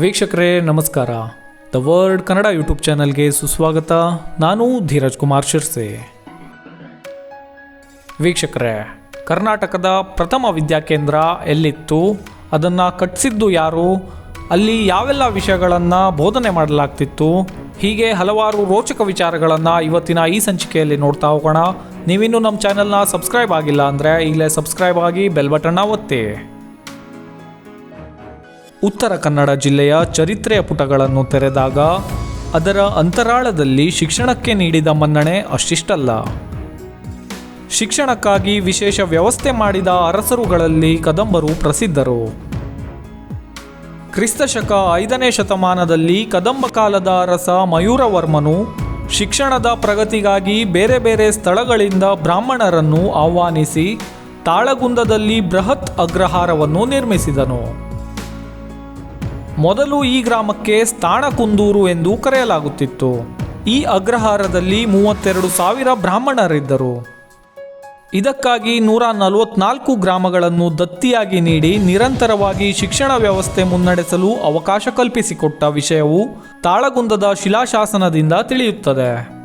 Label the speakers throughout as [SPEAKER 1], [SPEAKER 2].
[SPEAKER 1] ವೀಕ್ಷಕರೇ, ನಮಸ್ಕಾರ. The world Kannada YouTube ಚಾನಲ್ಗೆ ಸುಸ್ವಾಗತ. ನಾನು ಧೀರಜ್ ಕುಮಾರ್ ಶಿರ್ಸೆ. ವೀಕ್ಷಕರೇ, ಕರ್ನಾಟಕದ ಪ್ರಥಮ ವಿದ್ಯಾಕೇಂದ್ರ ಎಲ್ಲಿತ್ತು? ಅದನ್ನು ಕಟ್ಟಿಸಿದ್ದು ಯಾರು? ಅಲ್ಲಿ ಯಾವೆಲ್ಲ ವಿಷಯಗಳನ್ನು ಬೋಧನೆ ಮಾಡಲಾಗ್ತಿತ್ತು? ಹೀಗೆ ಹಲವಾರು ರೋಚಕ ವಿಚಾರಗಳನ್ನು ಇವತ್ತಿನ ಈ ಸಂಚಿಕೆಯಲ್ಲಿ ನೋಡ್ತಾ ಹೋಗೋಣ. ನೀವಿನ್ನೂ ನಮ್ಮ ಚಾನಲ್ನ ಸಬ್ಸ್ಕ್ರೈಬ್ ಆಗಿಲ್ಲ ಅಂದರೆ ಈಗಲೇ ಸಬ್ಸ್ಕ್ರೈಬ್ ಆಗಿ ಬೆಲ್ ಬಟನ್ನ ಒತ್ತಿ. ಉತ್ತರ ಕನ್ನಡ ಜಿಲ್ಲೆಯ ಚರಿತ್ರೆಯ ಪುಟಗಳನ್ನು ತೆರೆದಾಗ ಅದರ ಅಂತರಾಳದಲ್ಲಿ ಶಿಕ್ಷಣಕ್ಕೆ ನೀಡಿದ ಮನ್ನಣೆ ಅಷ್ಟಿಷ್ಟಲ್ಲ. ಶಿಕ್ಷಣಕ್ಕಾಗಿ ವಿಶೇಷ ವ್ಯವಸ್ಥೆ ಮಾಡಿದ ಅರಸರುಗಳಲ್ಲಿ ಕದಂಬರು ಪ್ರಸಿದ್ಧರು. ಕ್ರಿಸ್ತಶಕ ಐದನೇ ಶತಮಾನದಲ್ಲಿ ಕದಂಬ ಕಾಲದ ಅರಸ ಮಯೂರವರ್ಮನು ಶಿಕ್ಷಣದ ಪ್ರಗತಿಗಾಗಿ ಬೇರೆ ಬೇರೆ ಸ್ಥಳಗಳಿಂದ ಬ್ರಾಹ್ಮಣರನ್ನು ಆಹ್ವಾನಿಸಿ ತಾಳಗುಂದದಲ್ಲಿ ಬೃಹತ್ ಅಗ್ರಹಾರವನ್ನು ನಿರ್ಮಿಸಿದನು. ಮೊದಲು ಈ ಗ್ರಾಮಕ್ಕೆ ಸ್ಥಾಣಕುಂದೂರು ಎಂದು ಕರೆಯಲಾಗುತ್ತಿತ್ತು. ಈ ಅಗ್ರಹಾರದಲ್ಲಿ ಮೂವತ್ತೆರಡು ಸಾವಿರ ಬ್ರಾಹ್ಮಣರಿದ್ದರು. ಇದಕ್ಕಾಗಿ ನೂರ ನಲವತ್ನಾಲ್ಕು ಗ್ರಾಮಗಳನ್ನು ದತ್ತಿಯಾಗಿ ನೀಡಿ ನಿರಂತರವಾಗಿ ಶಿಕ್ಷಣ ವ್ಯವಸ್ಥೆ ಮುನ್ನಡೆಸಲು ಅವಕಾಶ ಕಲ್ಪಿಸಿಕೊಟ್ಟ ವಿಷಯವು ತಾಳಗುಂದದ ಶಿಲಾಶಾಸನದಿಂದ ತಿಳಿಯುತ್ತದೆ.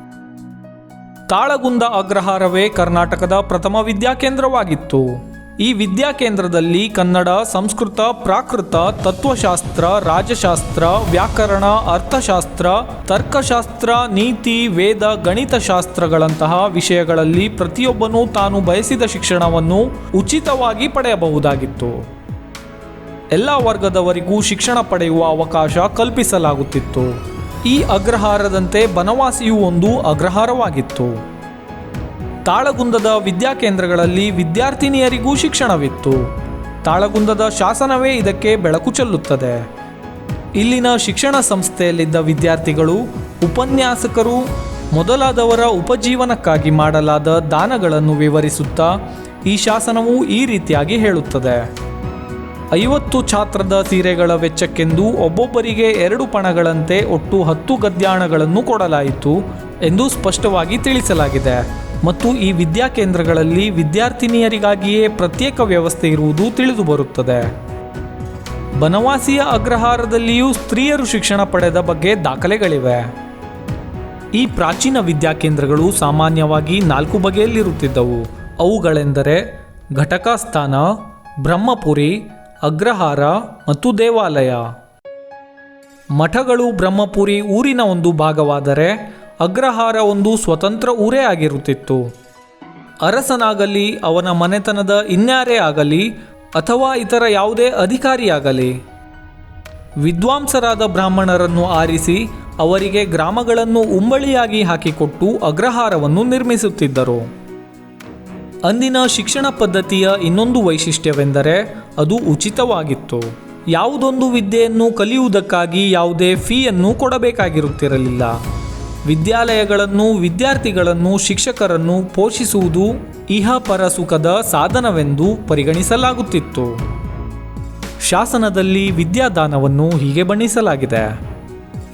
[SPEAKER 1] ತಾಳಗುಂದ ಅಗ್ರಹಾರವೇ ಕರ್ನಾಟಕದ ಪ್ರಥಮ ವಿದ್ಯಾಕೇಂದ್ರವಾಗಿತ್ತು. ಈ ವಿದ್ಯಾಕೇಂದ್ರದಲ್ಲಿ ಕನ್ನಡ, ಸಂಸ್ಕೃತ, ಪ್ರಾಕೃತ, ತತ್ವಶಾಸ್ತ್ರ, ರಾಜಶಾಸ್ತ್ರ, ವ್ಯಾಕರಣ, ಅರ್ಥಶಾಸ್ತ್ರ, ತರ್ಕಶಾಸ್ತ್ರ, ನೀತಿ, ವೇದ, ಗಣಿತಶಾಸ್ತ್ರಗಳಂತಹ ವಿಷಯಗಳಲ್ಲಿ ಪ್ರತಿಯೊಬ್ಬನೂ ತಾನು ಬಯಸಿದ ಶಿಕ್ಷಣವನ್ನು ಉಚಿತವಾಗಿ ಪಡೆಯಬಹುದಾಗಿತ್ತು. ಎಲ್ಲ ವರ್ಗದವರಿಗೂ ಶಿಕ್ಷಣ ಪಡೆಯುವ ಅವಕಾಶ ಕಲ್ಪಿಸಲಾಗುತ್ತಿತ್ತು. ಈ ಅಗ್ರಹಾರದಂತೆ ಬನವಾಸಿಯು ಒಂದು ಅಗ್ರಹಾರವಾಗಿತ್ತು. ತಾಳಗುಂದದ ವಿದ್ಯಾಕೇಂದ್ರಗಳಲ್ಲಿ ವಿದ್ಯಾರ್ಥಿನಿಯರಿಗೂ ಶಿಕ್ಷಣವಿತ್ತು. ತಾಳಗುಂದದ ಶಾಸನವೇ ಇದಕ್ಕೆ ಬೆಳಕು ಚೆಲ್ಲುತ್ತದೆ. ಇಲ್ಲಿನ ಶಿಕ್ಷಣ ಸಂಸ್ಥೆಯಲ್ಲಿದ್ದ ವಿದ್ಯಾರ್ಥಿಗಳು, ಉಪನ್ಯಾಸಕರು, ಮೊದಲಾದವರ ಉಪಜೀವನಕ್ಕಾಗಿ ಮಾಡಲಾದ ದಾನಗಳನ್ನು ವಿವರಿಸುತ್ತಾ ಈ ಶಾಸನವು ಈ ರೀತಿಯಾಗಿ ಹೇಳುತ್ತದೆ. ಐವತ್ತು ಛಾತ್ರದ ಸೀರೆಗಳ ವೆಚ್ಚಕ್ಕೆಂದು ಒಬ್ಬೊಬ್ಬರಿಗೆ ಎರಡು ಪಣಗಳಂತೆ ಒಟ್ಟು ಹತ್ತು ಗದ್ಯಾಣಗಳನ್ನು ಕೊಡಲಾಯಿತು ಎಂದು ಸ್ಪಷ್ಟವಾಗಿ ತಿಳಿಸಲಾಗಿದೆ. ಮತ್ತು ಈ ವಿದ್ಯಾಕೇಂದ್ರಗಳಲ್ಲಿ ವಿದ್ಯಾರ್ಥಿನಿಯರಿಗಾಗಿಯೇ ಪ್ರತ್ಯೇಕ ವ್ಯವಸ್ಥೆ ಇರುವುದು ತಿಳಿದುಬರುತ್ತದೆ ಬನವಾಸಿಯ ಅಗ್ರಹಾರದಲ್ಲಿಯೂ ಸ್ತ್ರೀಯರು ಶಿಕ್ಷಣ ಪಡೆದ ಬಗ್ಗೆ ದಾಖಲೆಗಳಿವೆ. ಈ ಪ್ರಾಚೀನ ವಿದ್ಯಾಕೇಂದ್ರಗಳು ಸಾಮಾನ್ಯವಾಗಿ ನಾಲ್ಕು ಬಗೆಯಲ್ಲಿರುತ್ತಿದ್ದವು. ಅವುಗಳೆಂದರೆ ಘಟಕಾಸ್ಥಾನ, ಬ್ರಹ್ಮಪುರಿ, ಅಗ್ರಹಾರ ಮತ್ತು ದೇವಾಲಯ. ಮಠಗಳು ಬ್ರಹ್ಮಪುರಿ ಊರಿನ ಒಂದು ಭಾಗವಾದರೆ ಅಗ್ರಹಾರ ಒಂದು ಸ್ವತಂತ್ರ ಊರೇ ಆಗಿರುತ್ತಿತ್ತು. ಅರಸನಾಗಲಿ, ಅವನ ಮನೆತನದ ಇನ್ಯಾರೇ ಆಗಲಿ, ಅಥವಾ ಇತರ ಯಾವುದೇ ಅಧಿಕಾರಿಯಾಗಲಿ. ವಿದ್ವಾಂಸರಾದ ಬ್ರಾಹ್ಮಣರನ್ನು ಆರಿಸಿ ಅವರಿಗೆ ಗ್ರಾಮಗಳನ್ನು ಉಂಬಳಿಯಾಗಿ ಹಾಕಿಕೊಟ್ಟು ಅಗ್ರಹಾರವನ್ನು ನಿರ್ಮಿಸುತ್ತಿದ್ದರು. ಅಂದಿನ ಶಿಕ್ಷಣ ಪದ್ಧತಿಯ ಇನ್ನೊಂದು ವೈಶಿಷ್ಟ್ಯವೆಂದರೆ ಅದು ಉಚಿತವಾಗಿತ್ತು. ಯಾವುದೊಂದು ವಿದ್ಯೆಯನ್ನು ಕಲಿಯುವುದಕ್ಕಾಗಿ ಯಾವುದೇ ಫೀಯನ್ನು ಕೊಡಬೇಕಾಗಿರುತ್ತಿರಲಿಲ್ಲ. ವಿದ್ಯಾಲಯಗಳನ್ನು ವಿದ್ಯಾರ್ಥಿಗಳನ್ನು ಶಿಕ್ಷಕರನ್ನು ಪೋಷಿಸುವುದು ಇಹ ಪರ ಸುಖದ ಸಾಧನವೆಂದು ಪರಿಗಣಿಸಲಾಗುತ್ತಿತ್ತು. ಶಾಸನದಲ್ಲಿ ವಿದ್ಯಾದಾನವನ್ನು ಹೀಗೆ ಬಣ್ಣಿಸಲಾಗಿದೆ.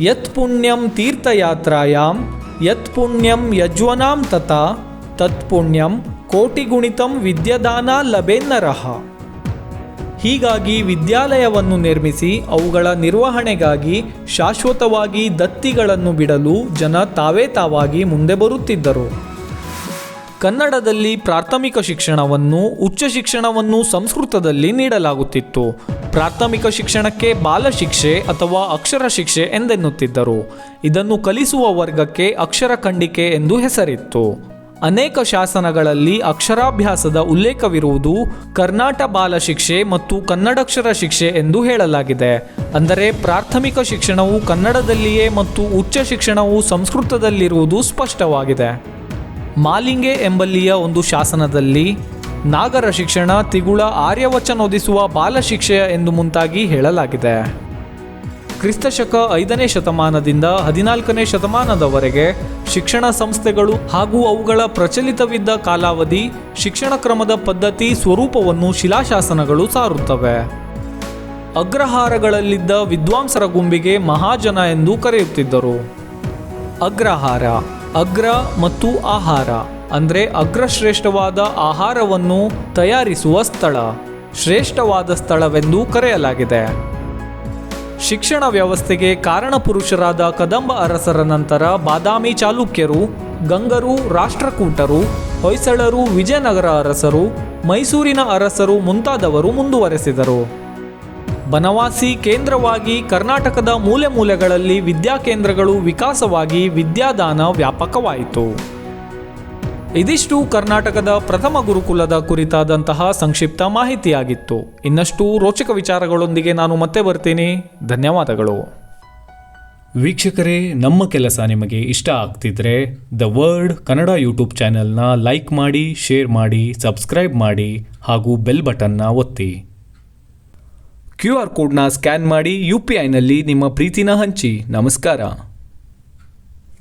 [SPEAKER 1] ಯತ್ ಪುಣ್ಯಂ ತೀರ್ಥಯಾತ್ರಾಯಾಂ, ಯತ್ ಪುಣ್ಯಂ ಯಜ್ವನಾಂ ತಥಾ ತತ್ಪುಣ್ಯಂ ಕೋಟಿಗುಣಿತಂ ವಿದ್ಯಾದಾನ ಲಭೇನ್ನರಹ ಹೀಗಾಗಿ ವಿದ್ಯಾಲಯವನ್ನು ನಿರ್ಮಿಸಿ ಅವುಗಳ ನಿರ್ವಹಣೆಗಾಗಿ ಶಾಶ್ವತವಾಗಿ ದತ್ತಿಗಳನ್ನು ಬಿಡಲು ಜನ ತಾವೇ ತಾವಾಗಿ ಮುಂದೆ ಬರುತ್ತಿದ್ದರು. ಕನ್ನಡದಲ್ಲಿ ಪ್ರಾಥಮಿಕ ಶಿಕ್ಷಣವನ್ನು ಉಚ್ಚ ಶಿಕ್ಷಣವನ್ನು ಸಂಸ್ಕೃತದಲ್ಲಿ ನೀಡಲಾಗುತ್ತಿತ್ತು. ಪ್ರಾಥಮಿಕ ಶಿಕ್ಷಣಕ್ಕೆ ಬಾಲಶಿಕ್ಷೆ ಅಥವಾ ಅಕ್ಷರ ಶಿಕ್ಷೆ ಎಂದೆನ್ನುತ್ತಿದ್ದರು. ಇದನ್ನು ಕಲಿಸುವ ವರ್ಗಕ್ಕೆ ಅಕ್ಷರ ಖಂಡಿಕೆ ಎಂದು ಹೆಸರಿತ್ತು. ಅನೇಕ ಶಾಸನಗಳಲ್ಲಿ ಅಕ್ಷರಾಭ್ಯಾಸದ ಉಲ್ಲೇಖವಿರುವುದು ಕರ್ನಾಟ ಬಾಲ ಶಿಕ್ಷೆ ಮತ್ತು ಕನ್ನಡಕ್ಷರ ಶಿಕ್ಷೆ ಎಂದು ಹೇಳಲಾಗಿದೆ. ಅಂದರೆ ಪ್ರಾಥಮಿಕ ಶಿಕ್ಷಣವು ಕನ್ನಡದಲ್ಲಿಯೇ ಮತ್ತು ಉಚ್ಚ ಶಿಕ್ಷಣವು ಸಂಸ್ಕೃತದಲ್ಲಿರುವುದು ಸ್ಪಷ್ಟವಾಗಿದೆ. ಮಾಲಿಂಗೆ ಎಂಬಲ್ಲಿಯ ಒಂದು ಶಾಸನದಲ್ಲಿ, ನಾಗರ ಶಿಕ್ಷಣ ತಿಗುಳ ಆರ್ಯವಚನೊದಿಸುವ ಬಾಲಶಿಕ್ಷೆಯ ಎಂದು ಮುಂತಾಗಿ ಹೇಳಲಾಗಿದೆ. ಕ್ರಿಸ್ತಶಕ ಐದನೇ ಶತಮಾನದಿಂದ ಹದಿನಾಲ್ಕನೇ ಶತಮಾನದವರೆಗೆ ಶಿಕ್ಷಣ ಸಂಸ್ಥೆಗಳು ಹಾಗೂ ಅವುಗಳ ಪ್ರಚಲಿತವಿದ್ದ ಕಾಲಾವಧಿ, ಶಿಕ್ಷಣ ಕ್ರಮದ ಪದ್ಧತಿ, ಸ್ವರೂಪವನ್ನು ಶಿಲಾಶಾಸನಗಳು ಸಾರುತ್ತವೆ. ಅಗ್ರಹಾರಗಳಲ್ಲಿದ್ದ ವಿದ್ವಾಂಸರ ಗುಂಬಿಗೆ ಮಹಾಜನ ಎಂದು ಕರೆಯುತ್ತಿದ್ದರು. ಅಗ್ರಹಾರ, ಅಗ್ರ ಮತ್ತು ಆಹಾರ, ಅಂದರೆ ಅಗ್ರಶ್ರೇಷ್ಠವಾದ ಆಹಾರವನ್ನು ತಯಾರಿಸುವ ಸ್ಥಳ, ಶ್ರೇಷ್ಠವಾದ ಸ್ಥಳವೆಂದು ಕರೆಯಲಾಗಿದೆ. ಶಿಕ್ಷಣ ವ್ಯವಸ್ಥೆಗೆ ಕಾರಣಪುರುಷರಾದ ಕದಂಬ ಅರಸರ ನಂತರ ಬಾದಾಮಿ ಚಾಲುಕ್ಯರು, ಗಂಗರು, ರಾಷ್ಟ್ರಕೂಟರು, ಹೊಯ್ಸಳರು, ವಿಜಯನಗರ ಅರಸರು, ಮೈಸೂರಿನ ಅರಸರು ಮುಂತಾದವರು ಮುಂದುವರೆಸಿದರು. ಬನವಾಸಿ ಕೇಂದ್ರವಾಗಿ ಕರ್ನಾಟಕದ ಮೂಲೆ ಮೂಲೆಗಳಲ್ಲಿ ವಿದ್ಯಾಕೇಂದ್ರಗಳು ವಿಕಾಸವಾಗಿ ವಿದ್ಯಾದಾನ ವ್ಯಾಪಕವಾಯಿತು. ಇದಿಷ್ಟು ಕರ್ನಾಟಕದ ಪ್ರಥಮ ಗುರುಕುಲದ ಕುರಿತಾದಂತಹ ಸಂಕ್ಷಿಪ್ತ ಮಾಹಿತಿಯಾಗಿತ್ತು. ಇನ್ನಷ್ಟು ರೋಚಕ ವಿಚಾರಗಳೊಂದಿಗೆ ನಾನು ಮತ್ತೆ ಬರ್ತೀನಿ. ಧನ್ಯವಾದಗಳು. ವೀಕ್ಷಕರೇ ನಮ್ಮ ಕೆಲಸ ನಿಮಗೆ ಇಷ್ಟ ಆಗ್ತಿದ್ರೆ ದ ವರ್ಡ್ ಕನ್ನಡ ಯೂಟ್ಯೂಬ್ ಚಾನೆಲ್ನ ಲೈಕ್ ಮಾಡಿ ಶೇರ್ ಮಾಡಿ ಸಬ್ಸ್ಕ್ರೈಬ್ ಮಾಡಿ ಹಾಗೂ ಬೆಲ್ ಬಟನ್ನ ಒತ್ತಿ. ಕ್ಯೂ ಆರ್ ಕೋಡ್ನ ಸ್ಕ್ಯಾನ್ ಮಾಡಿ ಯು ಪಿ ಐನಲ್ಲಿ ನಿಮ್ಮ ಪ್ರೀತಿನ ಹಂಚಿ. ನಮಸ್ಕಾರ.